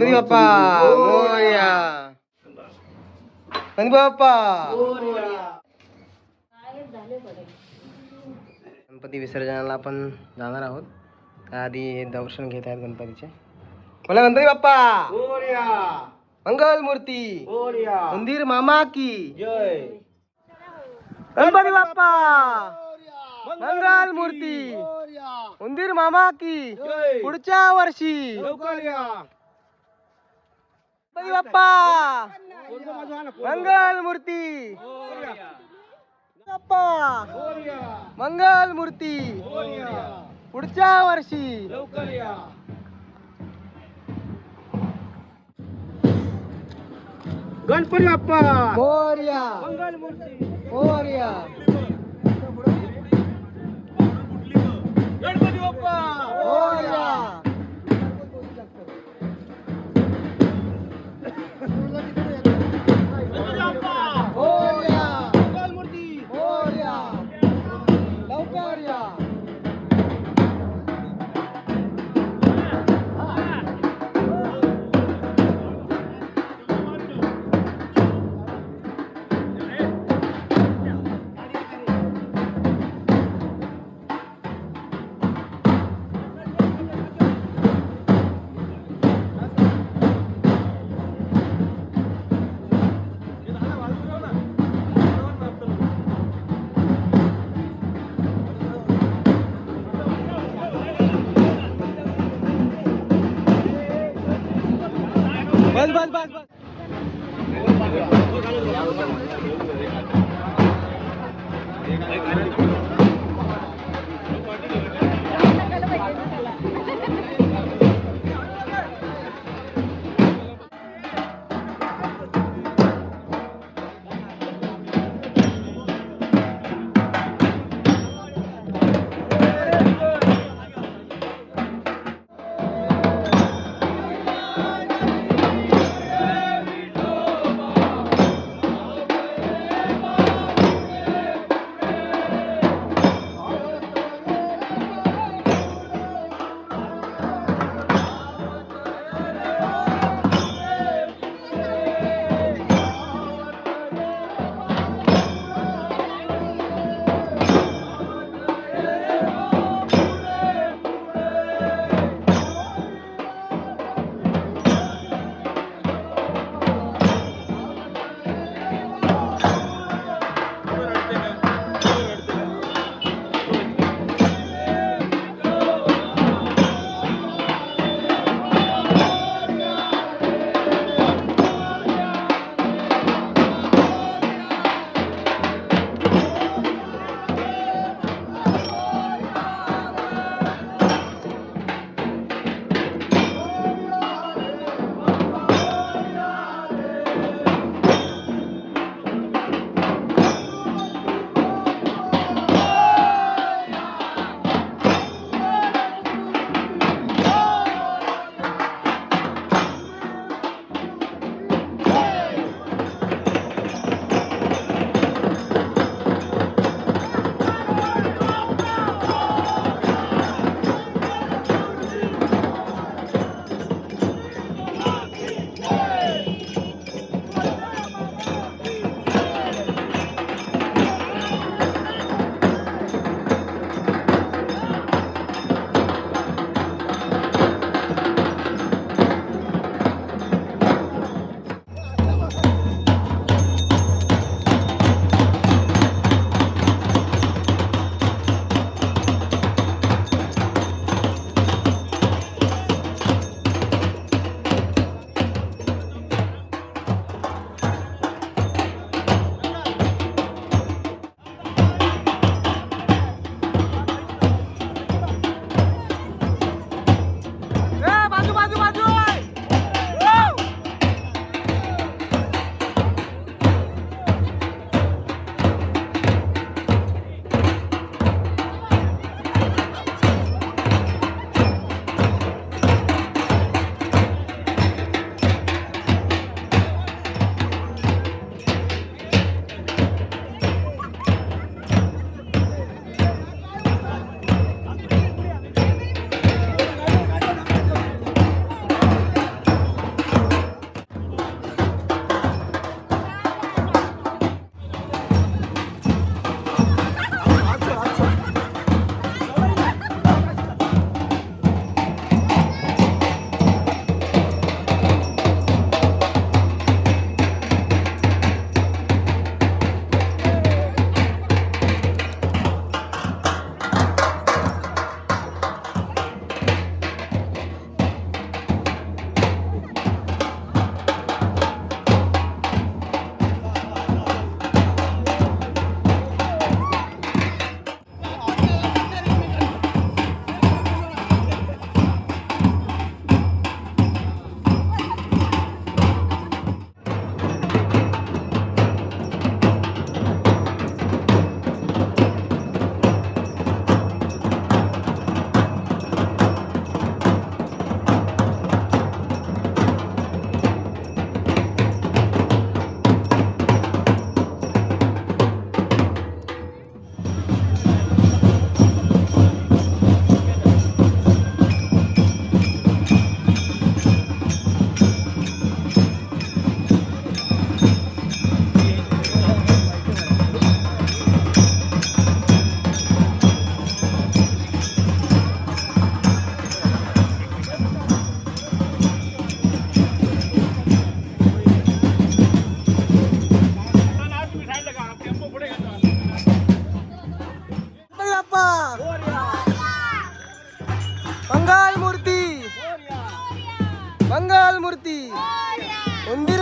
गणपती बाप्पा मोरया गणपती बाप्पा गणपती विसर्जनाला आपण जाणार आहोत. त्याआधी दर्शन घेत आहेत गणपतीचे. बोला गणपती बाप्पा. मंगल मूर्ती मंदिर मामा की. गणपती बाप्पा. मंगल मूर्ती उंदीर मामा की. पुढच्या वर्षी. गणपती बाप्पा! मंगल मूर्ती! बाप्पा! मंगल मूर्ती! पुढच्या वर्षी! गणपती बाप्पा! मोर्या! मंगल मूर्ती. मोर्या! गणपती बाप्पा! मोर्या! मोर्या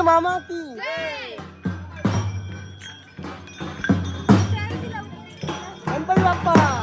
उंदीर मामा की गणपती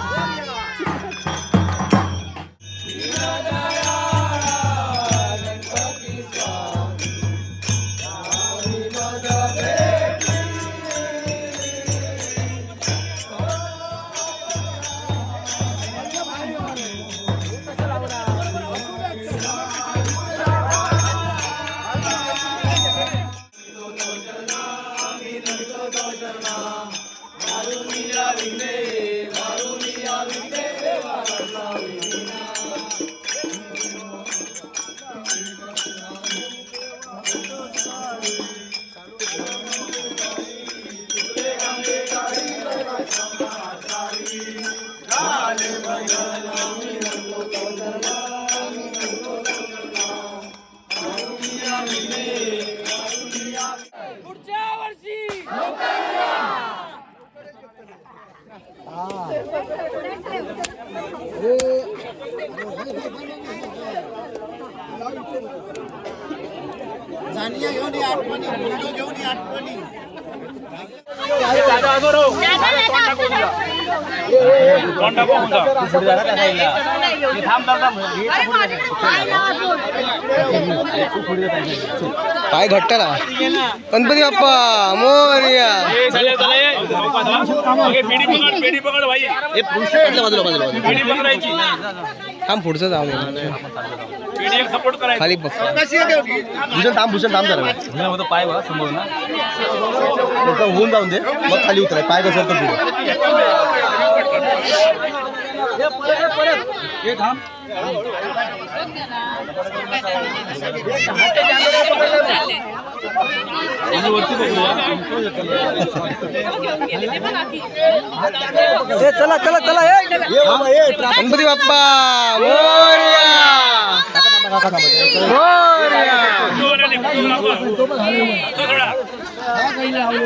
पाय घट्ट ना. गणपती बाप्पा मोरया. थांब पुढचं जाऊ. खाली भूषण थांब भूषण थांब जरा. पाय बघा समोर ना. होऊन जाऊन दे. मग खाली उतराय. पाय कसं तर पुढे ए, चला चला चला. गणपती बाप्पा मोरया मोरया नाही अजून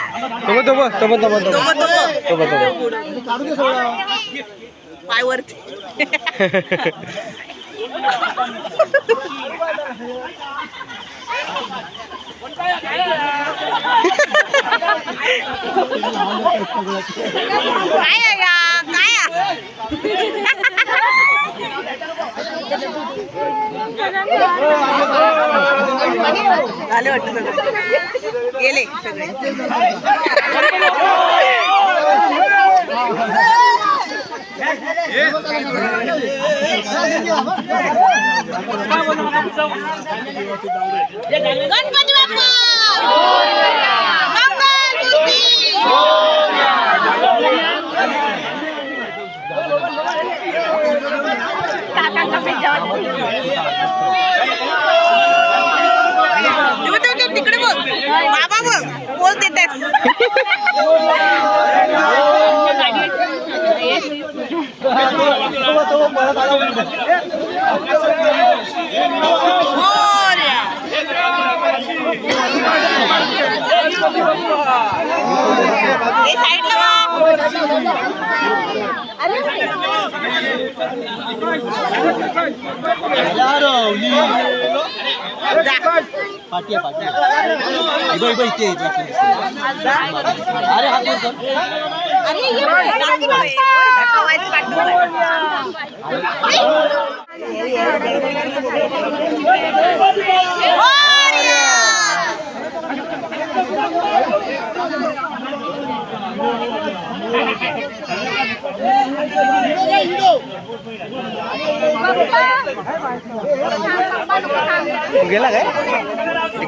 तो तो तो तो तो तो तो पायवरती काय या? काय? झाले वाटतं गेले. सगळे गणपती बाप्पा मंगलमूर्ती काकांचा तिकडे बघ बाबा बघ पोच देतात मोरया. ए, साईडला वा. जा. पाठी आहे, पाठी आहे. इथं, इथं, इथे, इथे, इथे. अरे हात वर कर. अरे, ये बघ, गणपती बाप्पा. धक्कावायचं पाठवलंय.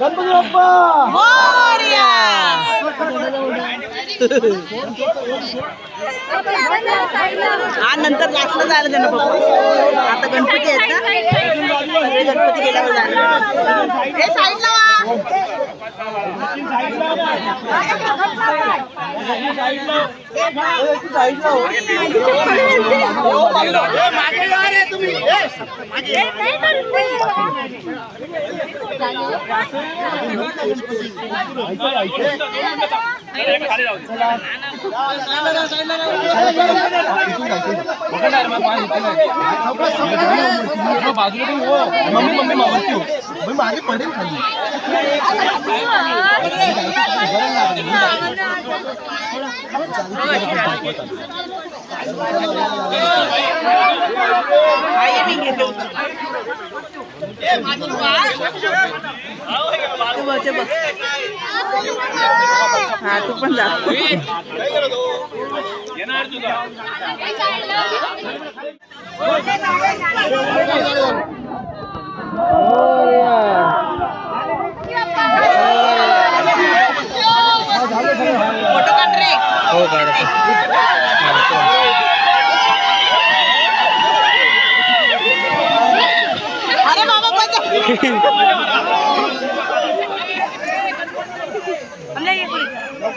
गणपती बाप्पा हा नंतर लास्टला झालं त्यांना बघू. आता गणपती आहेत ना. गणपती गेल्यावर झालं हे साईडला वा. मम्मी मम्मी मावळती हो मी मागे पडेल खाली हा, ये मी घेते उचलून. तू पण जा हो काढतो अरे बाबा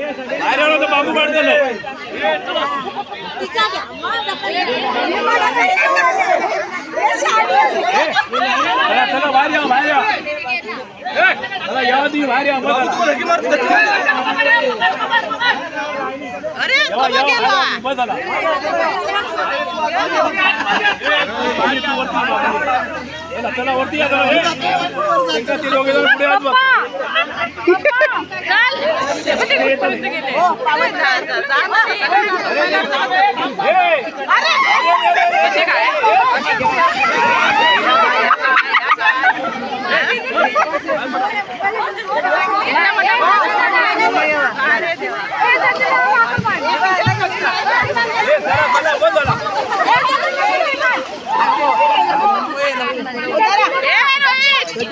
एक बाबू चला बाहेर या बाहेर या. चला या ती बाहेर या बाहेर. बाहेर जा. चला वरती या पुढे बघ.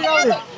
हो,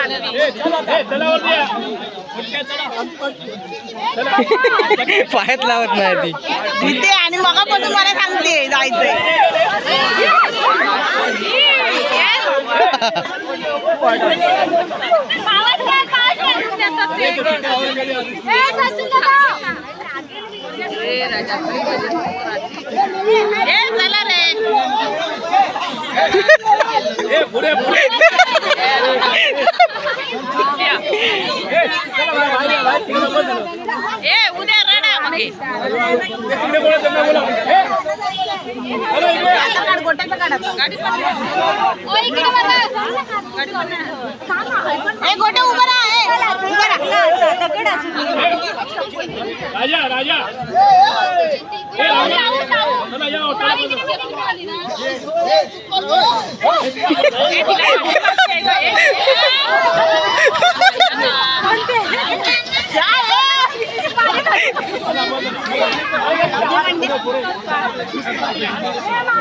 जा, जा, जा ना. ए, ए, चला चला बस झाला चला ए बाहेर या, चला, बस झाला. बस झाला, साईड ला. ए, छोट्या. ए, चला ए चला वरती या, ए, चला ए, चला वरती या. छोट्या, चला. चला पायात लावत नाही ती मी ते आणि मगापासून मला सांगते जायचंय ए चला रे ए पुढे पुढे ए चला राजा राजा ए राजा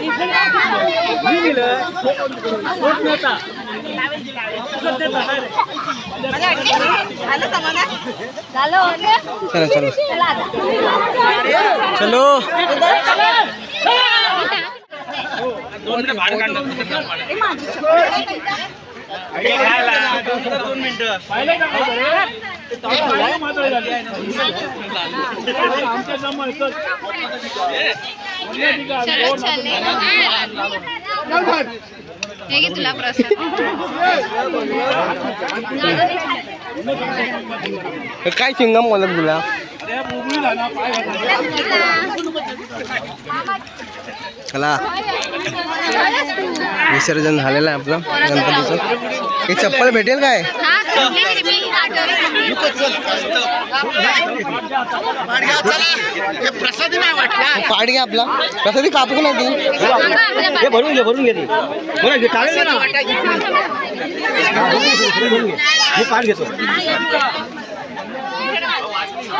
चला या चला जा, ए. झालं समाधान चला चलो चलो पाहिलं आमच्या हे घे तुला प्रसाद काय चिंगम बोलत तुला त्या चला. विसर्जन झालेलं आहे आपलं गणपतीचं. हे चप्पल भेटेल काय? पाड घ्या आपला. प्रसादी कापू नाही ती भरून घे भरून घे ती. बरं घे ना. मी पाठ घेतो.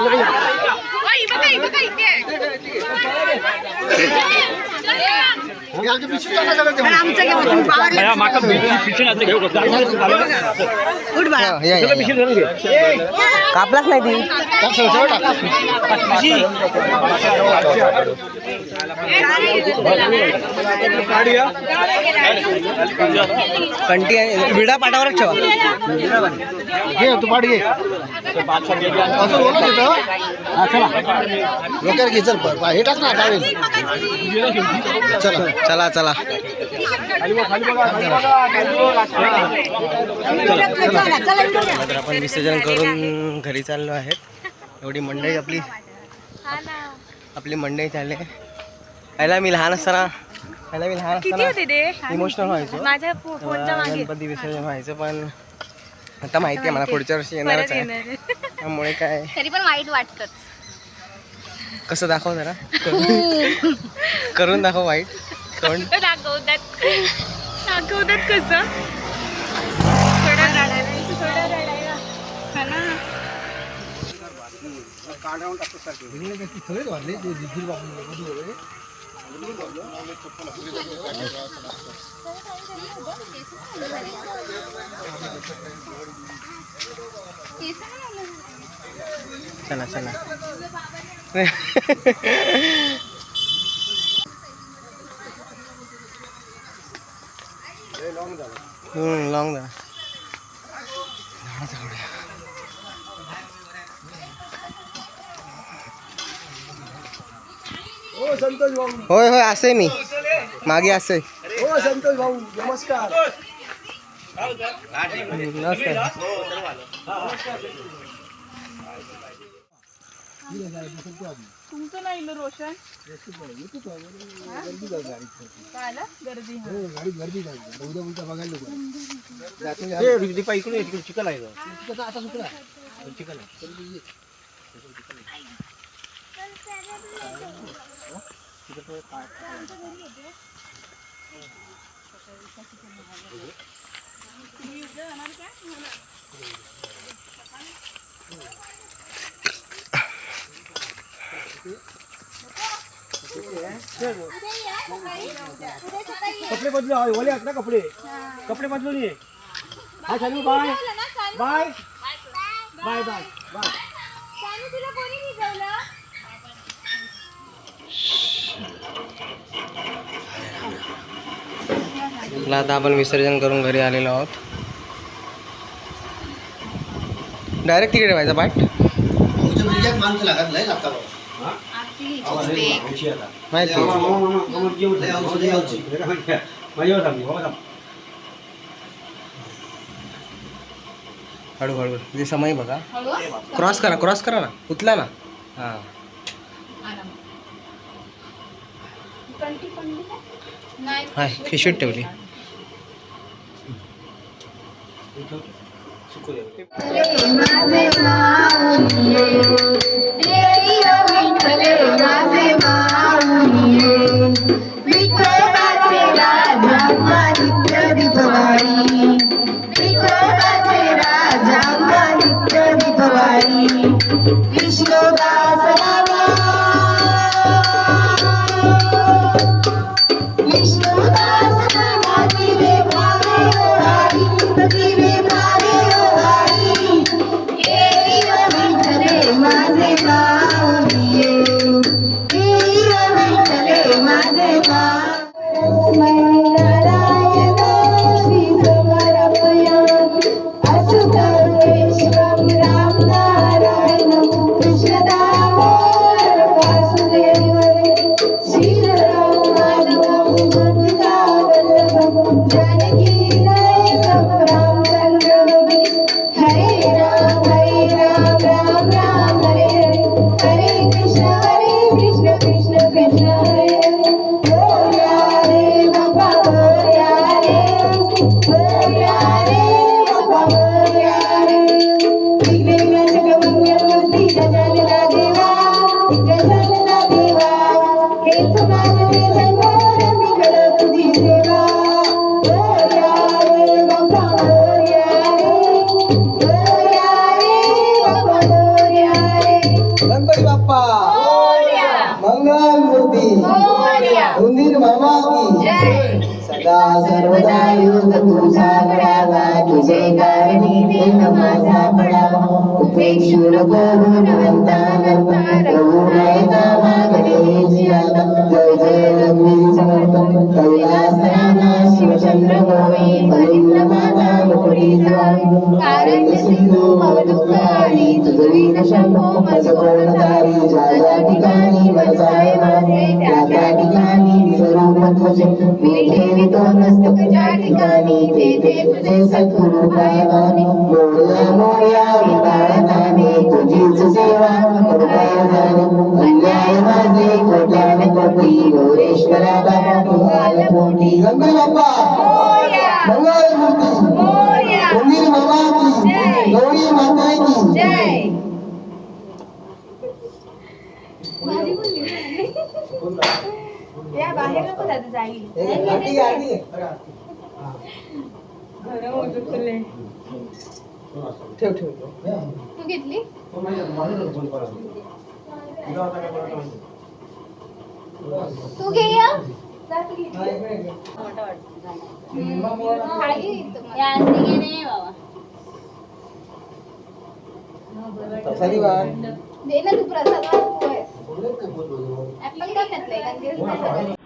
ಇವಾಗ ಇವಾಗ ಇದೆ हा. कापलाच नाही ती. कंटी विडा पाटावरच ठेवा. घे तू पाठ घे. असं बोलत होतं. हा चला. डोक्यावर घे चल हे टाक ना चला. चला चला. तर आपण विसर्जन करून घरी चाललो आहेत. एवढी मंडळी आपली. आपली मंडळी चालली. आहे पहिला मी लहान असताना पहिला मी लहान असताना इमोशनल व्हायचो. गणपती विसर्जन व्हायचं पण आता माहिती आहे मला पुढच्या वर्षी येणारच आहे. येणार आहे. त्यामुळे काय? तरी पण वाईट वाटतच. कसं दाखव जरा. करून- करून दाखव वाईट. कोण दाखवतात दाखवतात कसं? थोडं रडायला थोडं रडायला. हा ना चला चला. हम्म लॉंग जा हो संतोष भाऊ. होय होय असे मी. मागे असे. हो संतोष भाऊ नमस्कार. नमस्कार. तुमचं नाही ना रोशन झालं गर्दी हा. गाडी गर्दी काय उद्या उलटा बघायला नको इकडे ये, तिकडे चिकन आहे गं. आता सुटला चिकन आहे. कपडे बदलू हा ओले आहेत ना कपडे? कपडे बदलून ये हा चालू bye. Bye. Bye. Bye bye. आता आपण विसर्जन करून घरी आलेलो आहोत. डायरेक्ट तिकडे व्हायचा पाठ माणसं लागत लय लागतात. हळू हळू. जे समय बघा. क्रॉस करा क्रॉस करा ना. उतला ना. हां. हाय पिशवीत ठेवली. Nazima सदा सर्वदा योग तुझा घडावा तुझे कारणी देह माझा पडावा. उपेक्षू करून गुणवंता रघुनायका मागणे जियाता जय जय रघुवीर समर्थ कैलास शिवचंद्र गोवी फलिंद्र माता मुकुडी जवानी कारण्य सिंधू भवदुःखारी तुझवीर शंभो मज ज्या ज्या ठिकाणी वसाय माझे त्या त्या ठिकाणी स्वरूप तुझे मी ठेवितो मस्तक ज्या ठिकाणी तेथे तुझे सद्गुरु पायवाने मोरया मोरया विकाळताने तुझीच सेवा कृपया झाली अन्याय माझे कोट्याने कोटी गौरेश्वरा बाबा तुम्हाला कोटी गंगा बाप्पा मंगल मूर्ती। मोरया। गौरी बाबा की जय. गौरी माता की। जय। या बाहेर नको दादा जाईल. ठेव ठेव तू घेतली? तू घे या. दे ना तू प्रसाद वाट तू आहे.